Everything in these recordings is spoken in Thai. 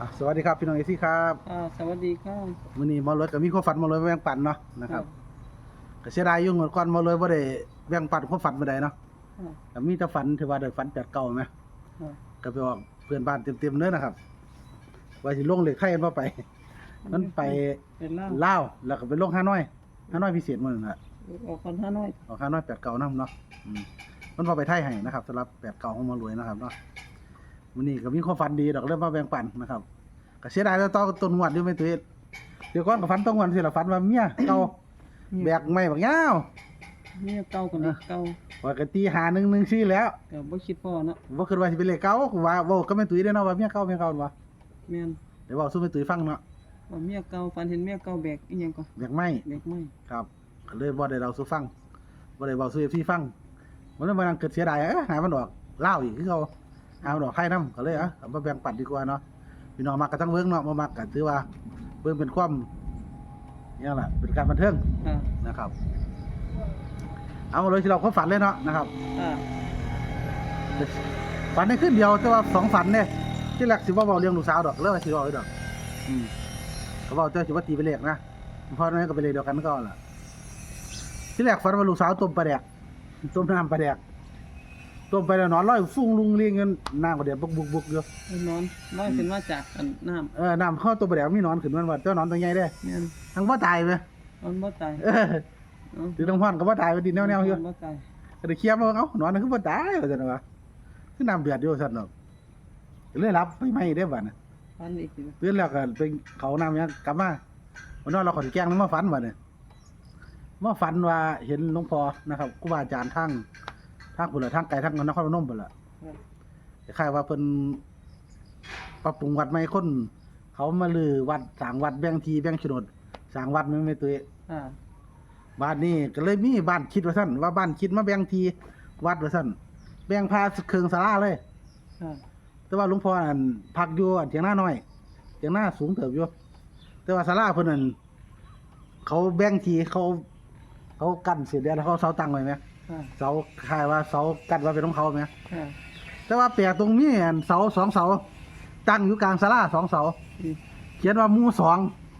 อะสวัสดีครับพี่น้องเอซี่ครับอ่าสวัสดีค่ะมื้อนี้หมอรถก็มีความฝันหมอรถมาแบ่งปันเนาะนะครับก็เสียดายอยู่เงินก่อนหมอรถบ่ได้แบ่งปันความฝันบ่ได้เนาะอ่าก็มีแต่ฝันที่ว่าได้ฝันแปดเก่าไหมอ่าก็ไปบอกเพื่อนบ้านเต็มๆเลยนะครับ ว่าสิลงเหล็กไทยกันบ่ไป มันไปเป็นล่างลาวแล้วก็ไปลงฮานอยฮานอยพิเศษมื้อนึงอะออกคนห้าน้อยออกฮานอยแปดเก่านำเนาะอืมมันบ่ไปไทยให้นะครับสำหรับแปดเก่าของหมารวยนะครับเนาะ มื้อนี้ก็มีความฝันดีดอกเริ่มมาแบ่งปันนะครับก็เสียดายแต่ต่อต้นงวดอยู่ไม่ตุ้ยเดี๋ยวก่อนก็ฝันต้นงวดสิล่ะฝันว่าเมียเก่าแบกไม่บักยาวเนี่ยเก่ากันเด็กเก่าปกติหาหนึ่งหนึ่งซี่แล้วแต่บ่คิดพ่อเนาะบ่คิดว่าสิเป็นเลขเก่ากูว่าเว้าก็แม่นตุ้ยได้อเนาะว่าเมียเก่าเมียเก่าบ่แม่นเดี๋ยวเว้าสู้แม่ตุ้ยฟังเนาะว่าเมียเก่าฝันเห็นเมียเก่าแบกอีหยังก็แบกไม่แบกไม้ครับก็เลยบ่ได้เราสู้ฟังบ่ได้เว้าสู้ FC ฟังมันเลยมานั่งเกิดเสียดายเอ้อหามันออกลาวอีกคือเขา หามันออกไข่นํก็เลยเอะเอามาแบ่งปันดีกว่าเนาะพี่น้องมักก็ต้องเบิ่งเนาะบ่มักก็ถือว่าเบิ่งเป็นความเนี่ยแหละเป็นการบันเทิงอ่านะครับ เอาเลยที่เราความฝันเลยเนาะนะครับอ่าฝันได้ขึ้นเดียวแต่ว่าสองฝันเนี่ยที่แรกสิว่าเบาเรื่องลูกสาวดอกเรื่องสิเบาเลยดอก อืมเขาบอกเจ้าสิว่าตีไปนเลขนะเพราะนั้นก็ไปนเลขเดียวกันก็ล่ะที่แรกฝันว่าลูกสาวต้มปลาแดกต้มน้ำปลาแดก ต้มไปแล้วนอนร้อยฟุ้งลุงเรียงเงินน้ำปลาแดกบุกบุกบุกอยู่ไอ้นอนน้อยขึ้นมาจากอันน้เออน้ำเข้าต้มปลาแดกมีนอนขึ้นมันว่าเจ้านอนตัวใหญ่ได้ำแม่นทั้งว่าตายไหมมันบ่ตายเออเอ้าถือทั้งพ่อนก็ว่าตายไปดินแนวๆอยู่บ่ตายก็ได้เคลียร์มาว่าเอ้านอนนั่นคือว่าตายว่าจังวะคือน้ำเดือดอยู่สั่นเนาะเลยรับไปไม่ได้บ่นะฝันอีกทีตื่นแล้วก็ไปเขาน้ำยังกลับมาวันนั้นเราขอนแกล้งแล้วมาฝันว่าเนี่ยมาฝันว่าเห็นหลวงพ่อนะครับครูบาอาจารย์ทั้ง ทั้งบุญละทั้งไก่ทั้งนครพนมบุญละครับคล้ายๆว่าเพิ่นปรับปรุงวัดใหม่คน เขามาลือวัดสร้างวัดแบ่งทีแบ่งโฉนดสร้างวัดมันไม่ตัวอ่าบ้านนี้ก็เลยมีบ้านคิดว่าท่านว่าบ้านคิดมาแบ่งทีวัดว่าท่านแบ่งพาเครื่องศาลาเลย อ่าแต่ว่าหลวงพ่อนั่นพักอยู่อันเถียงหน้าน้อยเถียงหน้าสูงเติบอยู่แต่ว่าศาลาเพิ่นนั่นเขาแบ่งทีเขา เขากั้นเสียเดียวแล้วเขาเสาตั้งไว้ไหม อ่าเสาคล้ายว่าเสากั้นไว้เป็นของเขาไหมอ่าแต่ว่าแปลกตรงนี้อันเสาสองเสาตั้งอยู่กลางศาลาสองเสา อืมเขียนว่าหมู่สอง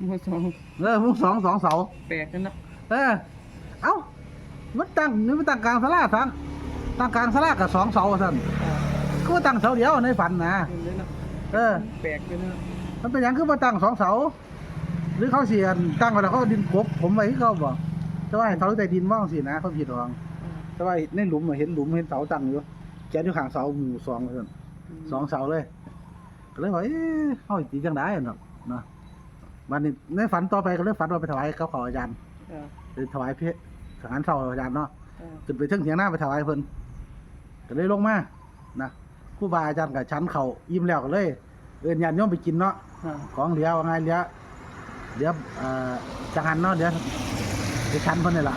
บ่สองเออหมู่สองสองเสา แปลกกันเนาะเออ เอ้า มันตั้งนี่มันตั้งกลางศาลาทั้งตั้งกลางศาลากับสองเสาท่านอ่าก็ว่าตั้งเสาเดียวในฝันนะเห็นเลยเนาะเออ แปลกอยู่เนาะมันเป็นอย่างคือมาตั้งสองเสา หรือเขาเสียนตั้งไว้แล้วเขาเอาดินกบผมไว้ที่เขาบอกแต่ว่าให้เสาใต้ดินว่างสินะเขาผิดหวังอ่า แต่ว่าในหลุมน่ะเห็นหลุมเห็นเสาตั้งอยู่แกนอยู่ข้างเสาหมู่สองเลยสองเสาเลยก็เลยว่าเอ๊ะเขาสิตีจังได้เนาะเนาะวันนี้ในฝันต่อไปก็เลยฝันว่าไปถวายเขาขออาจารย์อ่าไปถวายเพชรทหารเสาอาจารย์เนาะอ่าขึ้นไปเทิงเถียงหน้าไปถวายเพิ่นก็เลยลงมานะครูบาอาจารย์กับชั้นเขายิ้มแล้วก็เลย เอินญาติโยมไปกินเนาะอ่าของเหลือว่าไงเหลือเหลือเอ่อจังหันเนาะเดี๋ยวไปชั้นเพิ่นนี่ล่ะ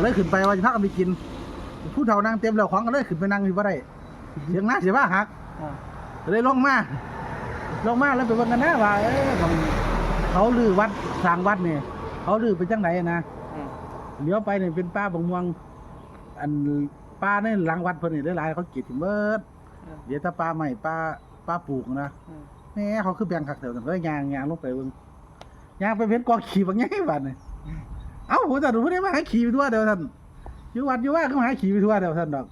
เลยขึ้นไปว่าจะพักกันไปกิน ผู้เฒ่านั่งเต็มแล้วของก็เลยขึ้นไปนั่งอยู่บ่ได้เสียงหน้าเสียว่าหักอ่าก็เลยลงมาลงมาแล้วไปเบิ่งกันนะว่าเอ้ยของเขาลือวัดสร้างวัดนี่เขาลือไปจังไหนนะอ่าเลี้ยวไปนี่เป็นป้าบงม่วง อันป้าในหลังวัดเพิ่นนี่หลายๆเขากรีดทิ้งเบิดอ่าเดี๋ยวถ้าป้าใหม่ป้าป้าปลูกนะอ่าแหม่เขาคือแบ่งคักเถอะกันก็ยางยางลงไปเบิ่งยางไปเห็นกองขี่บางไงบัดนี่เอ้าผมจะดูบ่ได้มาหาขี่ไปทั่วเดียวท่าน อยู่วัดอยู่ว่าก็มาหาขี่ไปทั่วเดียวท่านดอก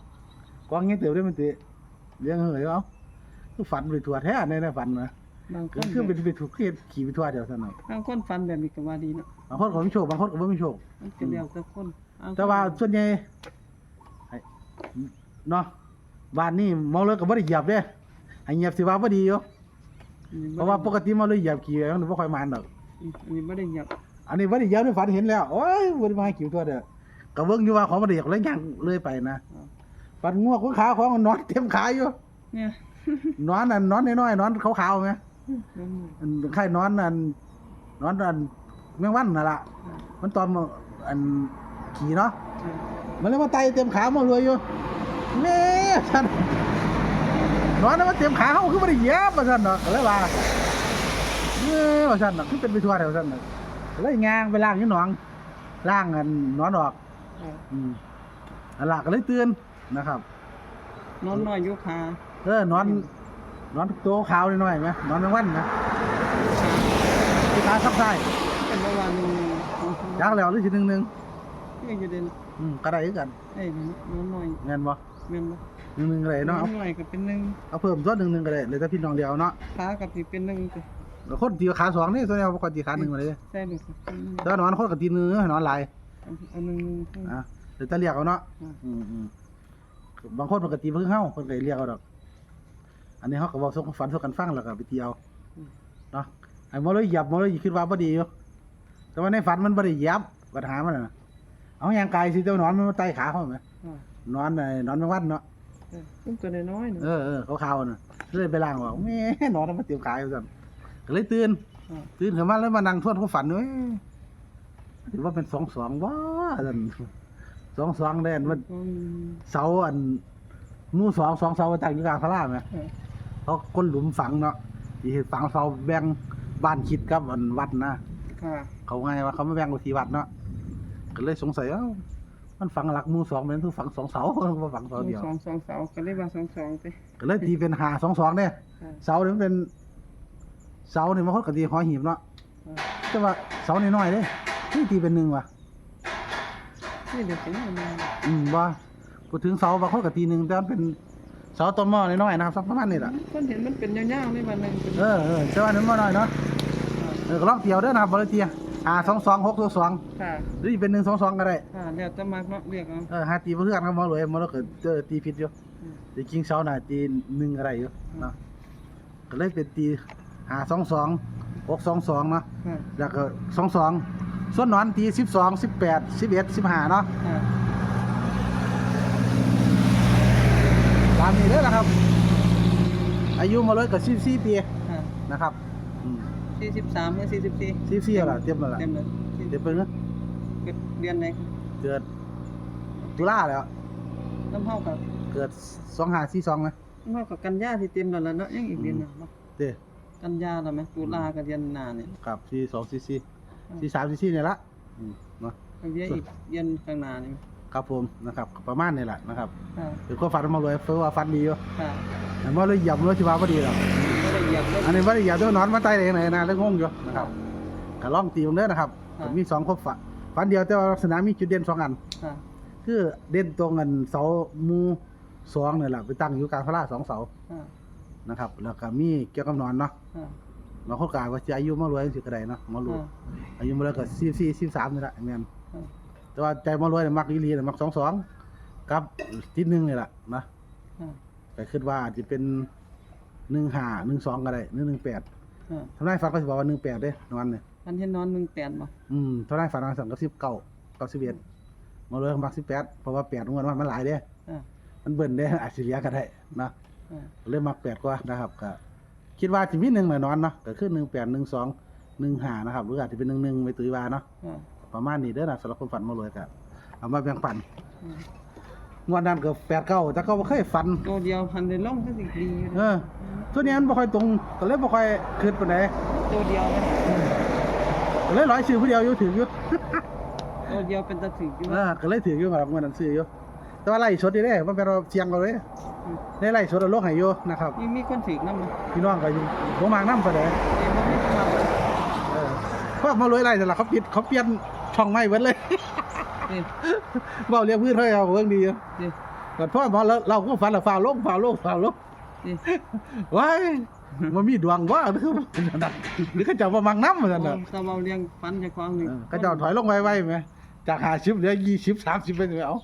กองเงี้ยเตียวได้มันติเลี้ยงเหยเอ้าคือฝันไปทั่วแท้ในในฝันนะบางคก็นคือเป็นไปถูกขี่ขี่ไปทั่วเดียวท่านดอกบางคนฟันแบบนี้ก็ว่าดีเนาะบางคนก็มีโชคบางคนก็บ่มีโชค มันก็แล้วแต่คนบงคนแต่ว่าส่วนใหญ่ให้เนาะบ้านนี้เมาเลยก็บ่ได้เหยียบเด้ให้เหยียบสิว่าบ่ดีอยู่เพราะว่าปกติเมาเลยเหยียบขี่มันบ่ค่อยมานดอกอืมอันนี้บ่ได้หยับอันนี้บ่ได้เหยียบในฝันเห็นแล้วโอ้ยบ่ได้มาให้ขี่ตัวเด้อ ก็เบิ่งอยู่ว่าของบ่ได้อยากเลยย่างเลยไปนะฝันงัวของขาของมันนอนเต็มขาอยู่เนี่ยนอนนั่นนอนน้อยๆนอนขาวๆไหมอืมอันไข่นอนนั่นนอนอันแมงวันนั่นล่ะมันตอนมาอันขี่เนาะอ่ามันเลยมาไตเต็มขามารวยอยู่แม่ฉันนอนนั้นมันเต็มขาเขาคือไม่ได้เหยียบมาฉันเนาะก็เลยว่าเออว่าฉันเนาะคือเป็นไปทั่วแถวฉันเนาะก็เลยงางไปล่างอยู่หนองล่างกันนอนออก อ่าอืมอันละก็เลยเตือนนะครับ นอนน้อยอยู่ขาเออนอน นอนตัวขาวนิดหน่อยไหมนอนแมงวันนะที่ขาซับไส้เป็นประมาณนึงยักแล้วหรือสิหนึ่งหนึ่งยังจะเด่นอืมก็ได้คือกันไอ้น้องหน่อยเงินบ่แม่นบ่หนึ่งหนึ่งก็ได้น้อเนาะงหน่อยก็เป็นหนึ่งเอาเพิ่มตัวหนึ่งหนึ่งก็ได้เลยแต่พี่น้องเดียวเนาะขากับสิเป็นหนึ่งสิแล้วคนตีขาสองนี่ตัวนี้ปกติขาหนึ่งมาเลยใช่ลูกครับเป็นหนึ่งแต่ว่านอนคนกับตีหนึ่งนอนหลาย อันหนึ่งอะเดี๋ยวจะเรียกเอาเนาะอืมอืมอืมบางคนปกติเพิ่งเข้าเพิ่นก็เรียกเอาดอก อันนี้เขาก็บอกส่งฝันส่งกันฟังแล้วก็ไปเที่ยวเนาะไอ้หมอเลยเหยับหมอเลยคิดว่าบ่ดีอยู่แต่ว่าในฝันมันบ่ได้เหยับปัญหามันน่ะเอาอย่างกายสิเจ้านอนมันมาไต่ขาเขาไหมอ่านอนไอ้นอนแมงวันเนาะเอออุ้มตัวน้อยๆหนึ่งเออเออเขาขาวๆน่ะเลยไปล้างว่าแม่นอนแล้วมาเตรียมกายอยู่ซั่นก็เลยตื่นอ่าตื่นขึ้นมาแล้วมานั่งทวนความฝันเว้ย ถือว่าเป็นสองสองว้าซั่นสองสองแดนมันอืมเสาอันหมู่สองสองเสาตั้งอยู่กลางพระรามไหมเออเขาก้นหลุมฝังเนาะที่ฝังเสาแบ่งบ้านคิดกับอันวัดนะค่ะเขาไงว่าเขาไม่แบ่งกับที่วัดเนาะก็เลยสงสัยเอ้ามันฝังหลักหมู่สองเป็นทุกฝังสองเสาว่าฝังเสาเดียวสองสองเสาก็เรียกว่าสองสองไปก็เลยตีเป็นหาสองสองเนี่ยอ่าเสาเนี่ยมันเป็นเสาเนี่ยมันคนกตีหอหีบเนาะอ่าแต่ว่าเสาน้อยๆเลย นี่ตีเป็นหนึ่งว่ะนี่เดี๋ยวเป็นอะไรอืมว่าพูดถึงเสาบางคนกตีหนึ่งแต่มันเป็นเสาต้นหม้อน้อยๆนะครับสักประมาณนี้แหละคนเห็นมันเป็นยาวๆในวันหนึ่งเป็นเออเออแต่ว่านั้นมาหน่อยเนาะเออก็ลองเที่ยวเด้อนะครับบริเตียหาสองสองหกตัวสองค่ะหรือเป็นหนึ่งสองสองก็ได้ค่ะเดี๋ยวจะมาเนาะเรียกเอาเออหาตีเพื่อนครับหมอรวยหมอรวยก็เจอตีผิดอยู่อืมตีกิ้งเสาหน่ะตีหนึ่งอะไรอยู่เนาะก็เลยเป็นตีหาสองสองหกสองสองเนาะค่ะแล้วก็สองสอง ส่วนหนอนตีสิบสองสิบแปดสิบเอ็ดสิบห้าเนาะค่ะตามนี้เด้อนะครับ อายุหมาเลยกับสิบสี่ปีค่ะนะครับสี่สิบสามหรือสี่สิบสี่สิบสี่แล้วล่ะเต็มแล้วล่ะเต็มเลยเต็มไปเนาะเกิดเดือนไหนครับเกิดตุลาแล้วน้ำเท่ากับเกิดสองห้าสี่สองนะน้ำเท่ากับกันยาที่เต็มแล้วล่ะเนาะยังอีกเดือนหนึงเนาะเด้กันยาแล้วไหมตุลากับเดือนหน้าเนี่ยครับสี่สองสี่สี่ สี่สามสี่สี่เนี่ยละอืมเนาะกันเดือนอีกเดือนข้างหน้านี่ครับผมนะครับประมาณนี้แหละนะครับค่ะเป็นความฝันมาเลยเฟื่อว่าฝันดีอยู่ค่ะแต่ว่าเลยหยับเลยที่ว่าพอดีหรอกไม่ได้เหยียบเลย อันนี้ว่าได้หยับด้วยนอนมาใต้เลยไหนนะแล้วงงอยู่นะครับก็ลองตีมันเด้อนะครับครับ มีสองความฝันฝันเดียวแต่ว่าลักษณะมีจุดเด่นสองอัน ค่ะคือเด่นตรงกันเสาหมูสองเนี่ยแหละไปตั้งอยู่กลางพระราสองเสาค่ะนะครับ แล้วก็มีเกี่ยวกับนอนเนาะค่ะ บางคนกล่าวว่าจะอายุมารวยสิกระไดเนาะมารวยค่ะอายุมารวยก็สี่สี่สิบสามนี่แหละแม่นค่ะแต่ว่าใจมารวยเนี่ยมักอีหลีเนี่ยมักสองสองกับทิศหนึ่งนี่แหละนะค่ะแต่คิดว่าอาจจะเป็นหนึ่งห้าหนึ่งสองก็ได้หรือหนึ่งแปดค่ะทำนายฝันก็จะบอกว่าหนึ่งแปดเด้นอนเนี่ยพันเห็นนอนหนึ่งแปดบ่อืมทำนายฝันว่าสั่งกับสิบเก้ากับสิบเอ็ดมารวยก็มักสิบแปดเพราะว่าแปดงวดว่ามันหลายเด้ค่ะมันเบิ่นได้อาจสิเหลียก็ได้นะค่ะเริ่มมักแปดกว่านะครับก็ คิดว่าจะมีหนึ่งหน่อยนอนเนาะก็คือหนึ่งแปดหนึ่งสองหนึ่งห้านะครับหรืออาจจะเป็นหนึ่งหนึ่งไปตุยวาเนาะค่ะประมาณนี้เด้อนะสำหรับคนฝันมารวยก็เอามาแบ่งปันอืมงวดนั้นก็แปดเก้าแต่ก็บ่เคยฝัน ตัวเดียวพันได้ล่องก็สิดีอยู่เอนะอตัวนี้มันบ่ค่อยตรงก็เลยบ่ค่อยคืดปานใดตัวเดียวนะก็เลยร้อยซื้อผู้เดียวอยู่ถืออยู่ตัวเดียวเป็นตะถึกอยู่เออก็เลยถืออยู่ครับงวดนั้นซื้ออยู่ แต่ว่าไล่สดนี่เด้มันเป็นว่าเสียงเอาเลยได้ไล่สดเอาลงให้อยู่นะครับมีมีคนถึกนำบ่พี่น้องก็อยู่บ่มากนำปานใดเอ้บ่มีคนมาบ่เออพวกมารวยไล่นั่นล่ะเขาปิดเขาเปลี่ยนช่องใหม่เบิดเลยเด้เว้าเรียกพื้นเฮ้ยเอาเบิ่งดีอยู่เด้ก็พอมาแล้วเราก็ฝันแล้วฟ้าลงฟ้าลงฟ้าลงเด้ว้ายมันมีดวงว่าคือนั่นน่ะหรือเขาเจ้าบ่มักนำนั่นน่ะตะเว้าเลี้ยงฟันเจ้าของนี่เออเขาเจ้าถอยลงไว้ๆไหมจากหาชิปเหลือยี่สิบสามสิบไปเลยเอา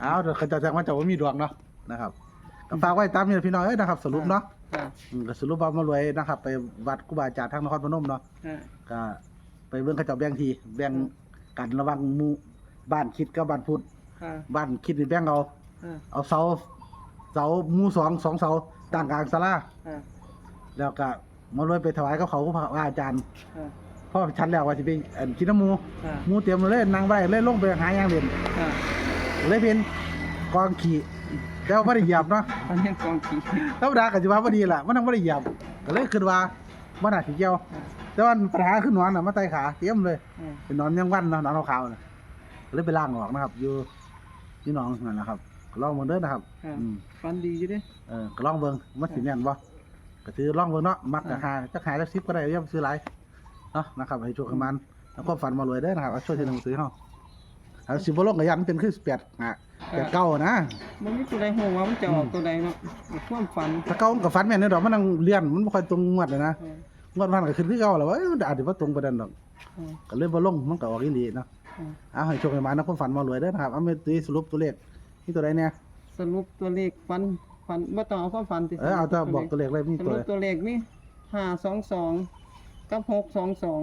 เอาเดี๋ยวเขาเจ้าแจ้งว่าเจ้าว่ามีดวงเนาะนะครับก็ฝากไว้ตามนี้พี่น้องเอ้ยนะครับ สรุปเนาะค่ะอืมก็สรุปว่ามารวยนะครับ ไปวัดครูบาอาจารย์ทางนครพนมเนาะค่ะก็ไปเบิ่งเขาเจ้าแบ่งทีแบ่งกันระหวังหมู่บ้านคิดกับบ้านพุทธค่ะบ้านคิดนี่แบ่งเอา ค่ะเอาเสาเสาหมู่สองสองเสาตั้งกลางศาลาค่ะแล้วก็มารวยไปถวายกับเขาครูบาอาจารย์ค่ะพ่อชันแล้วว่าสิไปอันกินน้ำหมู ค่ะหมูเตรียมเลยนั่งไว้เลยลงไปหาอย่างเด่นค่ะ เลยเป็นกองขี่แต่ว่าไม่ได้เหยียบเนาะฟันเห็นกองขี้ธรรมดาก็สิว่าบ่ดีล่ะมันต้องบ่ได้เหยียบก็เลยคิดว่าบ่น่าสิเกี่ยว แต่ว่าปัญหาคือนอนน่ะมาไต่ขาเตรียมเลยค่ะเป็นนอนยังวันเนาะนอนขาวๆน่ะก็เลยไปล้างออกนะครับ อยู่ที่หนองนั่นนะครับก็ลองเบิ่งเด้อนะครับค่ะอืมฟันดีอยู่เด้เออก็ลองเบิ่งมันสิแม่นบ่ก็ซื้อล่องเบิ่งเนาะมักราคาจักหาจักซิปก็ได้อย่าไปซื้อหลายเนาะนะครับให้โชคให้มันแล้วก็ฝันมารวยได้อนะครับเอาช่วยที่หนังสือเฮา เอาสิบ่ลงก็ยันเป็นคือ8อะ8เก้านะมันมีตัวใดฮู้ว่ามันจะออกตัวใดเนาะความฝันถ้าเก้ามันก็ฝันแม่นเด้อดอกมันนั่งเลื่อนมันบ่ค่อยตรงงวดเลยนะเอองวดพันก็ขึ้นคือเก่าแล้วว่าเอ้ยอาจสิบ่ตรงประเด็นดอกเออก็เลยบ่ลงมันก็ออกอีหลีเนาะเออเอาให้โชคให้มันนะความฝันมารวยเด้อนะครับเอาไปตีสรุปตัวเลขนี่ตัวใดเนี่ยสรุปตัวเลขฝันฝันบ่ต้องเอาความฝันติเออเอาแต่บอกตัวเลขเลยมีสตัวรุใดปตัวเลขนี่ห้าสองสองกับหกสองสอง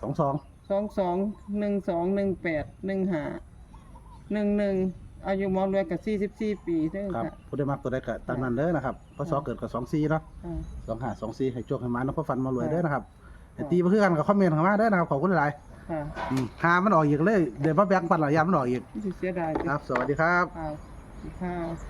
สองสอง สองสองหนึ่งสองหนึ่งแปดหนึ่งห้าหนึ่งหนึ่งอายุหมอรวยกับสี่สิบสี่ปีเด้อครับค่ะ ผู้ได้มักตัวใดก็ตามนั้นเด้อนะครับพศเกิดกับสองสี่เนาะอ่า สองห้าสองสี่ให้โชคให้มันนะความฝันมารวยเด้อนะครับค่ะให้ตีมาคือกันกับคอมเมนต์เข้ามาเด้อนะครับขอบคุณหลายค่ะๆอืมหามันออกอีกเลยเดี๋ยวมาแบ่งปันหลายยามมันออกอีกที่เสียดายครับ สวัสดีครับค่ะค่ะ